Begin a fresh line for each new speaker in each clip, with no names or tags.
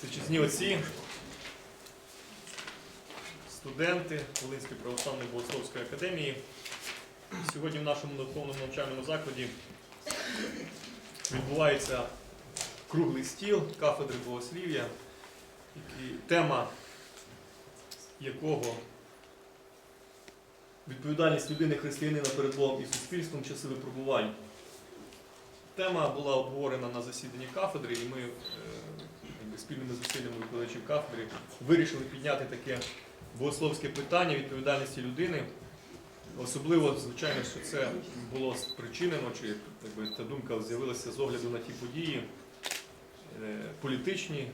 Сучасні отці, студенти Волинської православної богословської академії. Сьогодні в нашому духовному навчальному закладі відбувається круглий стіл кафедри богослів'я, тема якого відповідальність людини християнина перед Богом і суспільством часи випробувань. Тема була обговорена на засіданні кафедри, і ми спільними зусиллями викладачів кафедри вирішили підняти таке богословське питання відповідальності людини. Особливо, звичайно, що це було спричинено, чи якби, та думка з'явилася з огляду на ті події е, політичні,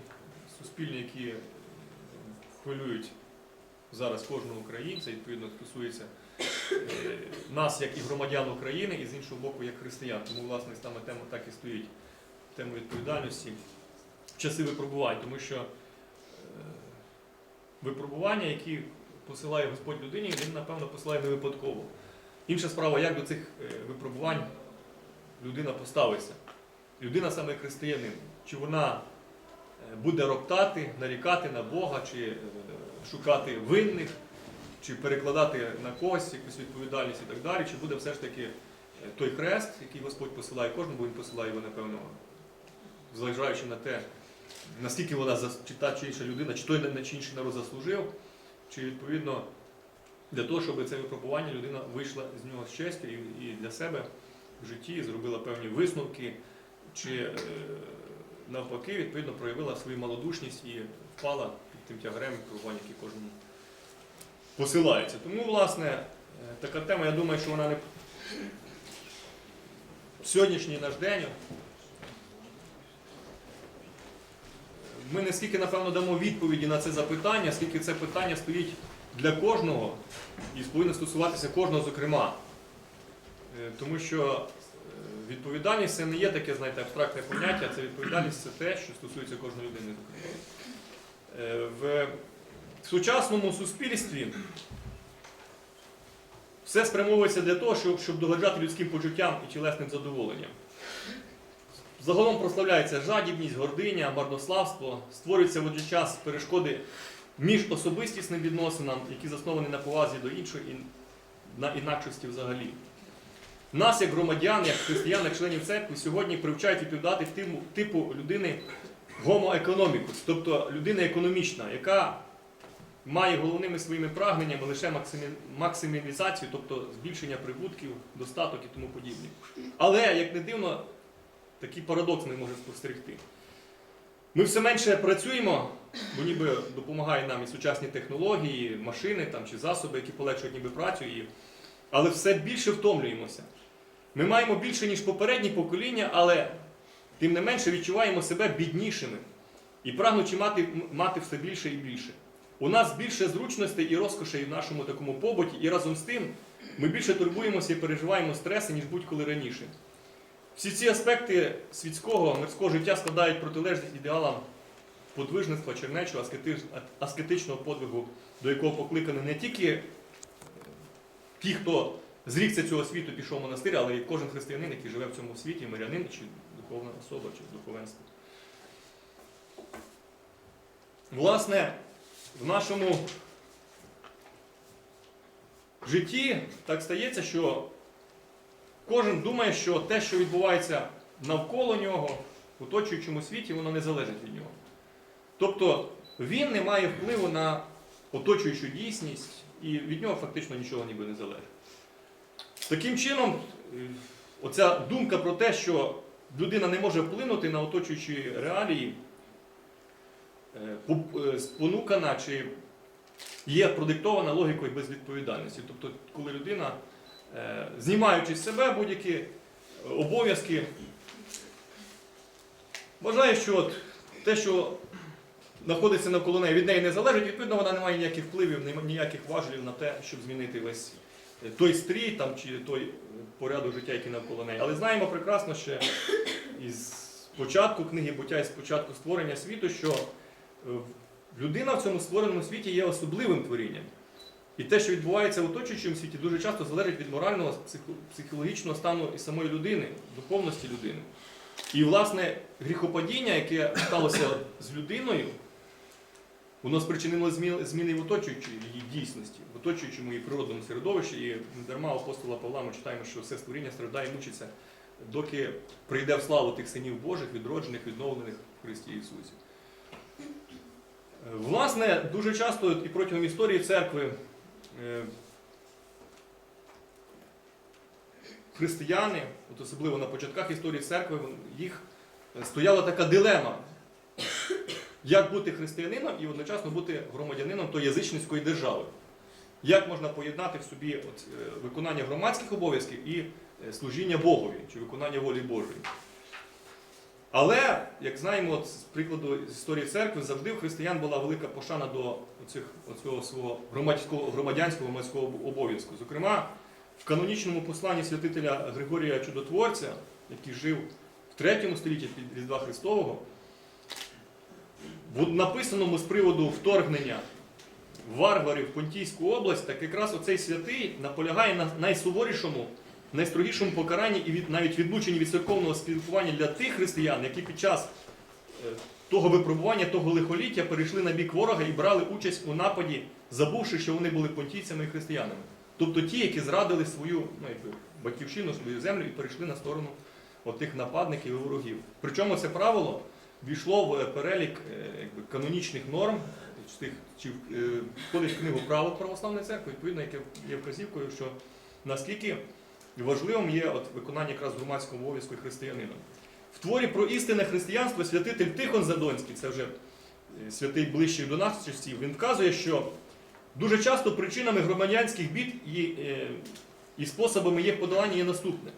суспільні, які хвилюють зараз кожного українця, відповідно стосується е, нас як і громадян України, і з іншого боку, як християн. Тому, власне, саме тема так і стоїть тема відповідальності часи випробувань, тому що е, випробування, які посилає Господь людині, він, напевно, посилає не випадково. Інша справа, як до цих е, випробувань людина поставиться. Людина саме християнин. Чи вона е, буде роптати, нарікати на Бога, чи шукати винних, чи перекладати на когось якусь відповідальність і так далі, чи буде все ж таки той хрест, який Господь посилає кожному, бо він посилає його, напевно, зважаючи на те, наскільки вона чи та чи інша людина, чи той чи інший народ заслужив, чи відповідно для того, щоб це випробування людина вийшла з нього з честю і, для себе в житті зробила певні висновки, чи е, навпаки, відповідно, проявила свою малодушність і впала під тим тягарем випробувань, які кожному посилаються. Тому, власне, е, така тема, я думаю, що вона не сьогоднішній наш день. Ми не скільки, напевно, дамо відповіді на це запитання, скільки це питання стоїть для кожного і повинно стосуватися кожного, зокрема. Е, Тому що е, відповідальність це не є таке, знаєте, абстрактне поняття, це відповідальність це те, що стосується кожної людини. Е, В сучасному суспільстві все спрямовується для того, щоб, щоб догоджати людським почуттям і тілесним задоволенням. Загалом прославляється жадібність, гординя, марнославство, створюються в отже час перешкоди між особистісним відносинам, які засновані на повазі до іншої і на інакшості взагалі. Нас, як громадян, як християн, як членів церкви, сьогодні привчають відповідати типу, людини economicus, тобто людина економічна, яка має головними своїми прагненнями лише максимі- максималізацію, тобто збільшення прибутків, достаток і тому подібне. Але, як не дивно, такий парадокс не може спостерегти. Ми все менше працюємо, бо ніби допомагають нам і сучасні технології, машини там, чи засоби, які полегшують ніби працю, і... але все більше втомлюємося. Ми маємо більше, ніж попередні покоління, але тим не менше відчуваємо себе біднішими і прагнучи мати, мати все більше і більше. У нас більше зручностей і розкошей в нашому такому побуті, і разом з тим ми більше турбуємося і переживаємо стреси, ніж будь-коли раніше. Всі ці аспекти світського мирського життя складають протилежність ідеалам подвижництва, чернечого, аскетичного подвигу, до якого покликані не тільки е, ті, хто зрікся цього світу, пішов в монастир, але й кожен християнин, який живе в цьому світі, мирянин чи духовна особа, чи духовенство. Власне, в нашому житті так стається, що кожен думає, що те, що відбувається навколо нього, в оточуючому світі, воно не залежить від нього. Тобто він не має впливу на оточуючу дійсність, і від нього фактично нічого ніби не залежить. Таким чином, оця думка про те, що людина не може вплинути на оточуючі реалії, е, е, спонукана чи є продиктована логікою безвідповідальності. Тобто, коли людина, знімаючи з себе будь-які е, обов'язки, вважає, що от те, що знаходиться навколо неї, від неї не залежить, відповідно, вона не має ніяких впливів, ніяких важелів на те, щоб змінити весь е, той стрій там, чи той е, порядок життя, який навколо неї. Але знаємо прекрасно ще із початку книги буття, із початку створення світу, що е, людина в цьому створеному світі є особливим творінням. І те, що відбувається в оточуючому світі, дуже часто залежить від морального, психологічного стану і самої людини, духовності людини. І, власне, гріхопадіння, яке сталося з людиною, воно спричинило зміни в оточуючій її дійсності, в оточуючому її природному середовищі. І дарма апостола Павла ми читаємо, що все створіння страждає і мучиться, доки прийде в славу тих синів Божих, відроджених, відновлених в Христі Ісусі. Е, Власне, дуже часто і протягом історії церкви християни, от особливо на початках історії церкви, їх е, стояла така дилема. Як бути християнином і одночасно бути громадянином тої язичницької держави? Як можна поєднати в собі от, е, виконання громадських обов'язків і е, служіння Богові чи виконання волі Божої? Але, як знаємо, от, з прикладу з історії церкви, завжди в християн була велика пошана до оцих, оцього свого громадського, громадянського громадського обов'язку. Зокрема, в канонічному посланні святителя Григорія Чудотворця, який жив в 3 столітті під Різдва Христового, в написаному з приводу вторгнення варварів в Понтійську область, так якраз оцей святий наполягає на найсуворішому, найстрогішому покаранні і від, навіть відлученні від церковного спілкування для тих християн, які під час е, того випробування, того лихоліття перейшли на бік ворога і брали участь у нападі, забувши, що вони були понтійцями і християнами. Тобто ті, які зрадили свою ну, якби, батьківщину, свою землю і перейшли на сторону отих нападників і ворогів. Причому це правило війшло в перелік е, якби, канонічних норм, тих, чи е, входить в книгу правил православної церкви, відповідно, яке є вказівкою, що наскільки важливим є от, виконання якраз громадського обов'язку і християнином. В творі про істинне християнство святитель Тихон Задонський, це вже е, святий ближчий до нас часів, він вказує, що дуже часто причинами громадянських бід і, е, і способами їх подолання є наступне.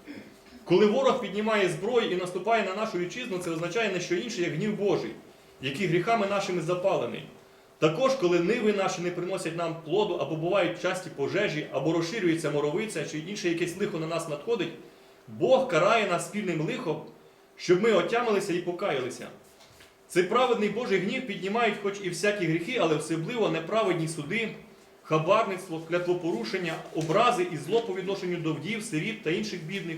Коли ворог піднімає зброю і наступає на нашу вітчизну, це означає не що інше, як гнів Божий, який гріхами нашими запалений. Також, коли ниви наші не приносять нам плоду, або бувають часті пожежі, або розширюється моровиця, чи інше якесь лихо на нас надходить, Бог карає нас спільним лихом, щоб ми отямилися і покаялися. Цей праведний Божий гнів піднімають хоч і всякі гріхи, але особливо неправедні суди, хабарництво, клятвопорушення, образи і зло по відношенню до вдів, сиріт та інших бідних,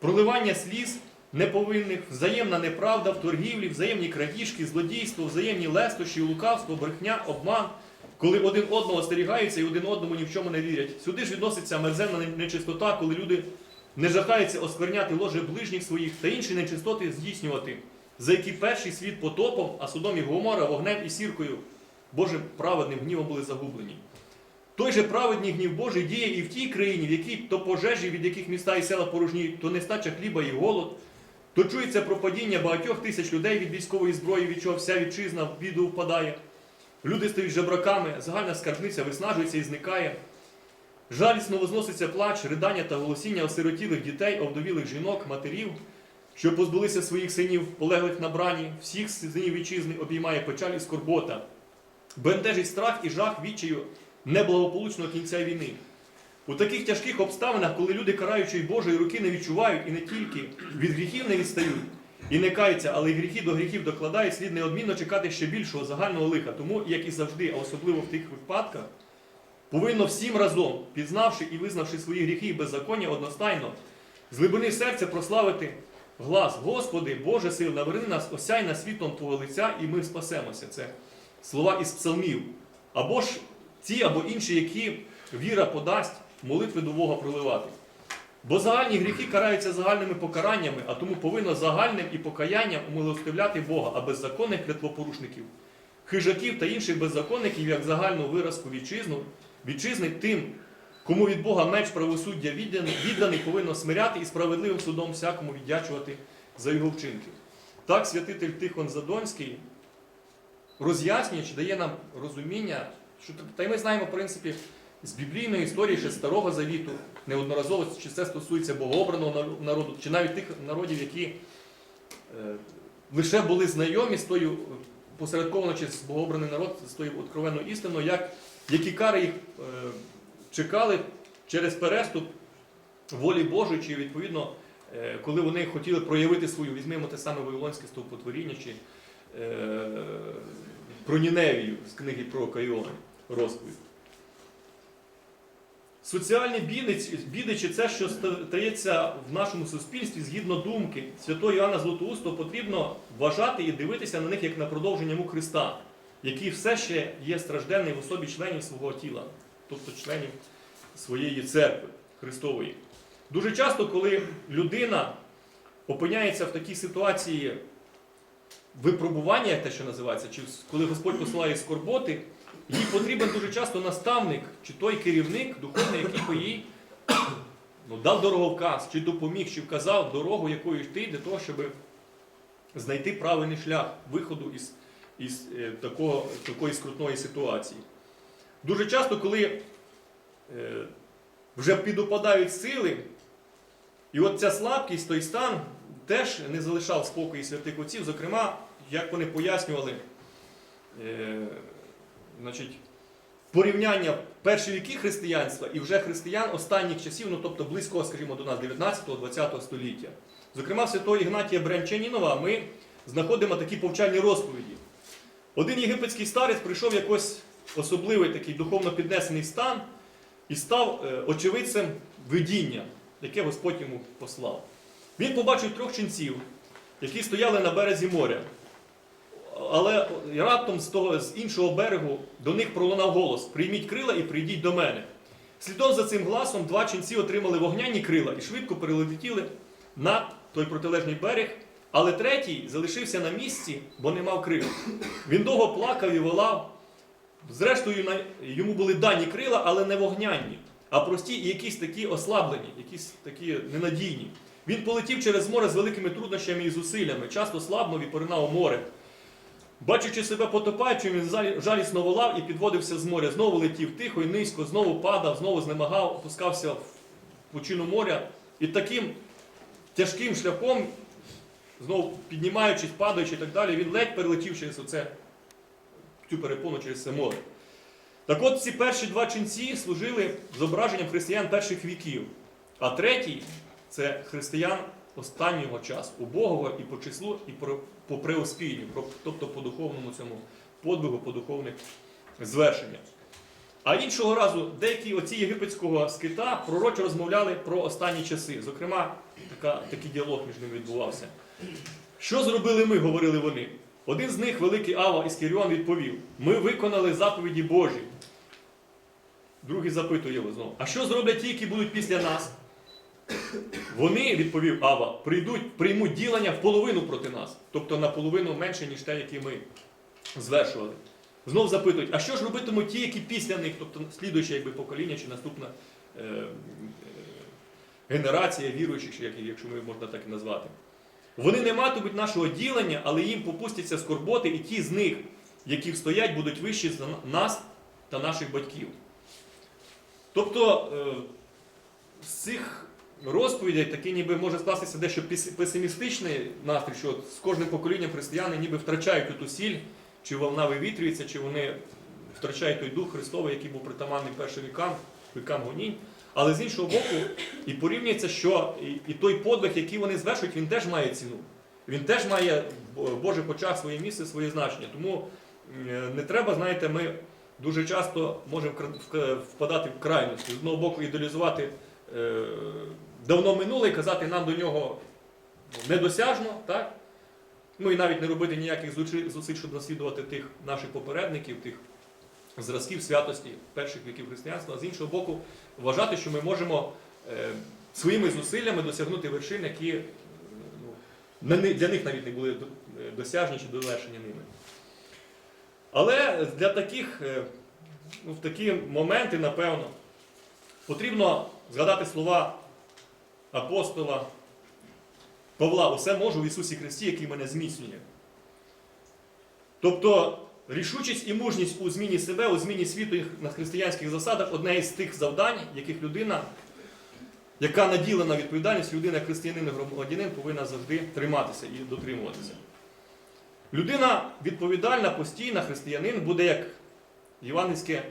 проливання сліз неповинних, взаємна неправда в торгівлі, взаємні крадіжки, злодійство, взаємні лестощі, лукавство, брехня, обман, коли один одного остерігаються і один одному ні в чому не вірять. Сюди ж відноситься мерзенна нечистота, коли люди не жахаються оскверняти ложе ближніх своїх та інші нечистоти здійснювати, за які перший світ потопом, а судом і Гомора, вогнем і сіркою, Божим праведним гнівом були загублені. Той же праведний гнів Божий діє і в тій країні, в якій то пожежі, від яких міста і села порожніють, то нестача хліба і голод, то чується про падіння багатьох тисяч людей від військової зброї, від чого вся вітчизна в біду впадає. Люди стають жебраками, загальна скарбниця виснажується і зникає. Жалісно возноситься плач, ридання та голосіння осиротілих дітей, овдовілих жінок, матерів, що позбулися своїх синів, полеглих на брані, всіх синів вітчизни обіймає печаль і скорбота. Бентежить страх і жах відчаю неблагополучного кінця війни. У таких тяжких обставинах, коли люди караючої Божої руки не відчувають і не тільки від гріхів не відстають і не каються, але й гріхи до гріхів докладають, слід неодмінно чекати ще більшого загального лиха. Тому, як і завжди, а особливо в тих випадках, повинно всім разом, пізнавши і визнавши свої гріхи і беззаконня, одностайно, з глибини серця прославити глас, Господи, Боже сил, наверни нас, осяй на світлом Твого лиця, і ми спасемося. Це слова із псалмів. Або ж ті, або інші, які віра подасть, молитви до Бога проливати. Бо загальні гріхи караються загальними покараннями, а тому повинно загальним і покаянням умилостивляти Бога, а беззаконних клятвопорушників, хижаків та інших беззаконників, як загальну виразку вітчизну, вітчизни тим, кому від Бога меч правосуддя відданий, відданий повинно смиряти і справедливим судом всякому віддячувати за його вчинки. Так святитель Тихон Задонський, роз'яснюючи, дає нам розуміння, що та й ми знаємо, в принципі, з біблійної історії ще Старого Завіту, неодноразово, чи це стосується богообраного народу, чи навіть тих народів, які е, лише були знайомі з тою, посередковано через богообраний народ, з тою откровенною істиною, як, які кари їх е, чекали через переступ волі Божої, чи відповідно, е, коли вони хотіли проявити свою, візьмемо те саме Вавилонське стовпотворіння, чи про Ніневію з книги про Кайона розповідь. Соціальні біди, біди чи це, що стається в нашому суспільстві, згідно думки святого Іоанна Златоустого, потрібно вважати і дивитися на них як на продовження мук Христа, який все ще є стражденний в особі членів свого тіла, тобто членів своєї церкви Христової. Дуже часто, коли людина опиняється в такій ситуації випробування, як те, що називається, чи коли Господь посилає скорботи, їй потрібен дуже часто наставник, чи той керівник духовний, який би їй ну, дав дороговказ, чи допоміг, чи вказав дорогу, якою йти для того, щоб знайти правильний шлях виходу із, із е, такого, такої скрутної ситуації. Дуже часто, коли е, вже підопадають сили, і от ця слабкість, той стан теж не залишав спокою святих отців. Зокрема, як вони пояснювали, е, значить, порівняння перші віки християнства і вже християн останніх часів, ну тобто близького, скажімо, до нас 19-20 століття. Зокрема, в святого Ігнатія Брянчанінова ми знаходимо такі повчальні розповіді. Один єгипетський старець прийшов в якось особливий такий духовно піднесений стан і став е, очевидцем видіння, яке Господь йому послав. Він побачив трьох ченців, які стояли на березі моря. Але раптом з того з іншого берегу до них пролунав голос: Прийміть крила і прийдіть до мене. Слідом за цим гласом два ченці отримали вогняні крила і швидко перелетіли на той протилежний берег, але третій залишився на місці, бо не мав крил. Він довго плакав і волав. Зрештою, йому були дані крила, але не вогняні, а прості і якісь такі ослаблені, якісь такі ненадійні. Він полетів через море з великими труднощами і зусиллями, часто слабнув і поринав море. Бачачи себе потопаючим, він жалісно волав і підводився з моря. Знову летів тихо і низько, знову падав, знову знемагав, опускався в пучину моря. І таким тяжким шляхом, знову піднімаючись, падаючи і так далі, він ледь перелетів через оце, цю перепону через це море. Так от ці перші два ченці служили зображенням християн перших віків, а третій це християн останнього часу, убогого і по числу, і про- по преуспінню, тобто по духовному цьому подвигу, по духовних звершеннях. А іншого разу деякі оці єгипетського скита пророчо розмовляли про останні часи. Зокрема, така, такий діалог між ними відбувався. Що зробили ми, говорили вони. Один з них, великий Ава Іскеріон, відповів: Ми виконали заповіді Божі. Другий запитує його знову: А що зроблять ті, які будуть після нас? Вони, відповів Ава, прийдуть, приймуть ділення в половину проти нас, тобто наполовину менше, ніж те, яке ми звершували. Знов запитують, а що ж робитимуть ті, які після них, тобто слідуюче якби, покоління чи наступна е, е, генерація віруючих, якщо ми можна так і назвати. Вони не матимуть нашого ділення, але їм попустяться скорботи, і ті з них, які стоять, будуть вищі за нас та наших батьків. Тобто е, з цих розповідей такий ніби може скластися дещо песимістичний настрій, що з кожним поколінням християни ніби втрачають ту сіль, чи вона вивітрюється, чи вони втрачають той дух Христовий, який був притаманний першим вікам, вікам гонінь. Але з іншого боку, і порівнюється, що і, і той подвиг, який вони звершують, він теж має ціну. Він теж має в Божих очах своє місце, своє значення. Тому не треба, знаєте, ми дуже часто можемо впадати в крайності. З одного боку, ідеалізувати е, давно минуле і казати нам до нього недосяжно, так? Ну і навіть не робити ніяких зусиль, щоб наслідувати тих наших попередників, тих зразків святості перших віків християнства, а з іншого боку, вважати, що ми можемо е, своїми зусиллями досягнути вершин, які е, ну, для них навіть не були е, досяжні чи довершені ними. Але для таких, е, ну, в такі моменти, напевно, потрібно згадати слова апостола Павла, усе можу в Ісусі Христі, який мене зміцнює. Тобто рішучість і мужність у зміні себе, у зміні світу на християнських засадах одне із тих завдань, яких людина, яка наділена відповідальністю, людина, християнин і громадянин, повинна завжди триматися і дотримуватися. Людина відповідальна, постійна, християнин буде як євангельське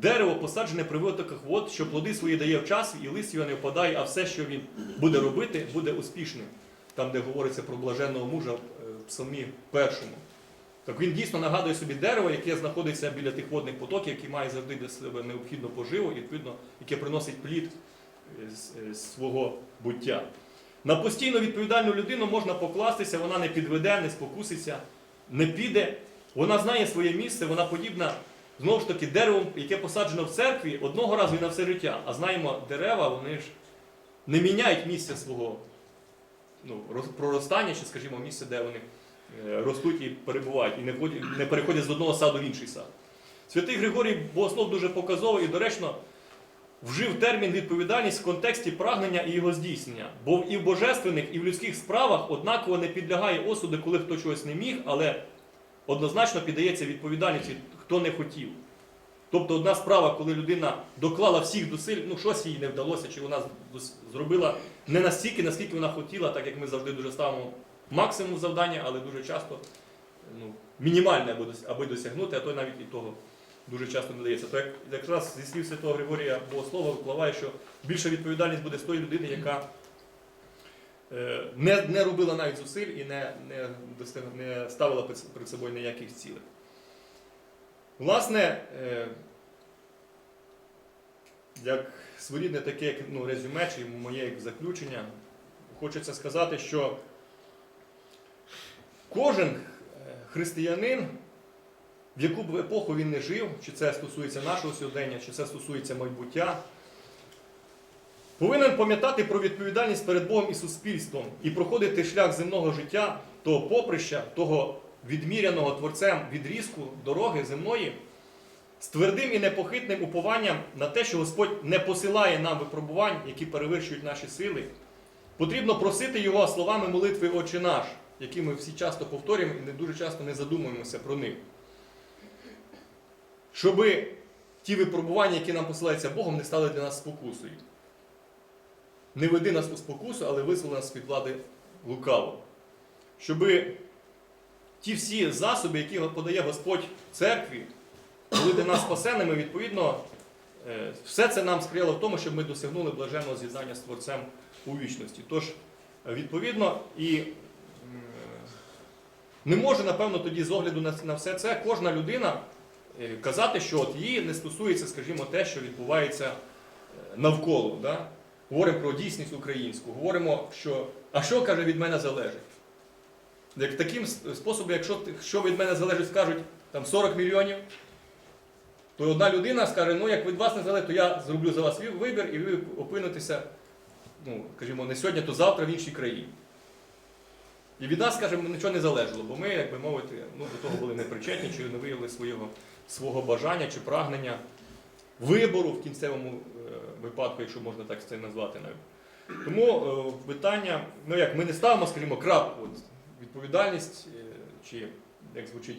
дерево, посаджене при витоках вод, що плоди свої дає в час, і лист його не впадає, а все, що він буде робити, буде успішним. Там, де говориться про блаженного мужа е, в псалмі першому. Так він дійсно нагадує собі дерево, яке знаходиться біля тих водних потоків, які має завжди для себе необхідну поживу, і відповідно, яке приносить плід е, е, свого буття. На постійно відповідальну людину можна покластися, вона не підведе, не спокуситься, не піде. Вона знає своє місце, вона подібна знову ж таки деревом, яке посаджено в церкві одного разу і на все життя. А знаємо, дерева вони ж не міняють місця свого ну, проростання, чи, скажімо, місце, де вони е, ростуть і перебувають, і не, переходять з одного саду в інший сад. Святий Григорій Богослов дуже показово і доречно вжив термін відповідальність в контексті прагнення і його здійснення. Бо і в божественних, і в людських справах однаково не підлягає осуду, коли хто чогось не міг, але однозначно піддається відповідальності, хто не хотів. Тобто одна справа, коли людина доклала всіх зусиль, ну щось їй не вдалося, чи вона зробила не настільки, наскільки вона хотіла, так як ми завжди дуже ставимо максимум завдання, але дуже часто ну, мінімальне аби досягнути, а то навіть і того дуже часто не дається. То як, якраз зі слів святого Григорія Богослова випливає, що більша відповідальність буде з тої людини, яка не, не робила навіть зусиль і не, не, не ставила перед перед собою ніяких цілей. Власне, е, як своєрідне таке як, ну, резюме чи моє як заключення, хочеться сказати, що кожен е, християнин, в яку б епоху він не жив, чи це стосується нашого сьогодення, чи це стосується майбуття, повинен пам'ятати про відповідальність перед Богом і суспільством і проходити шлях земного життя, того поприща, того відміряного Творцем відрізку дороги земної з твердим і непохитним упованням на те, що Господь не посилає нам випробувань, які перевищують наші сили. Потрібно просити Його словами молитви Отче наш, які ми всі часто повторюємо і не дуже часто не задумуємося про них. Щоби ті випробування, які нам посилаються Богом, не стали для нас спокусою. Не веди нас у спокусу, але визволи нас від влади лукаво. Щоби ті всі засоби, які подає Господь церкві, були для нас спасенними, відповідно, е, все це нам сприяло в тому, щоб ми досягнули блаженного з'єднання з Творцем у вічності. Тож, е, відповідно, і не може, напевно, тоді з огляду на, все це кожна людина е, казати, що от її не стосується, скажімо, те, що відбувається е, навколо. Да? Говоримо про дійсність українську, говоримо, що а що каже від мене залежить. Як таким способом, якщо що від мене залежить, скажуть там 40 мільйонів, то одна людина скаже, ну як від вас не залежить, то я зроблю за вас вибір і ви опинитеся, ну, скажімо, не сьогодні, то завтра в іншій країні. І від нас, скажімо, нічого не залежало, бо ми, як би мовити, ну, до того були непричетні, чи не виявили свого, свого бажання чи прагнення вибору в кінцевому е, випадку, якщо можна так це назвати навіть. Тому е, питання, ну як, ми не ставимо, скажімо, крапку, от, відповідальність, е, чи як звучить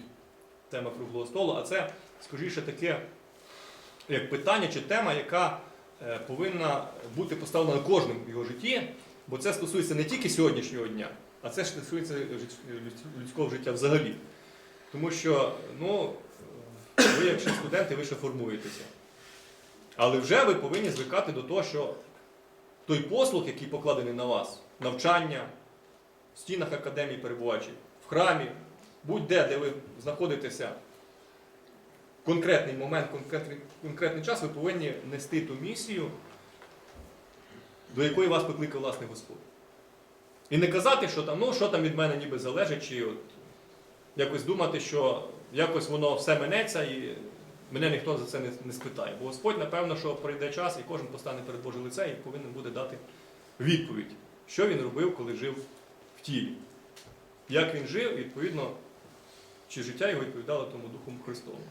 тема круглого столу, а це скоріше таке як питання чи тема, яка повинна бути поставлена кожним в його житті, бо це стосується не тільки сьогоднішнього дня, а це ж стосується людського життя взагалі. Тому що ну, ви, як ще студенти, ви ще формуєтеся. Але вже ви повинні звикати до того, що той послуг, який покладений на вас, навчання, в стінах академії перебуваючи, в храмі, будь-де, де ви знаходитеся, в конкретний момент, конкретний, конкретний час, ви повинні нести ту місію, до якої вас покликав власний Господь. І не казати, що там, ну, що там від мене ніби залежить, чи от якось думати, що якось воно все минеться і мене ніхто за це не, не спитає. Бо Господь, напевно, що прийде час і кожен постане перед Боже лице і повинен буде дати відповідь, що він робив, коли жив в тілі. Як він жив, і відповідно, чи життя його відповідало тому Духу Христовому.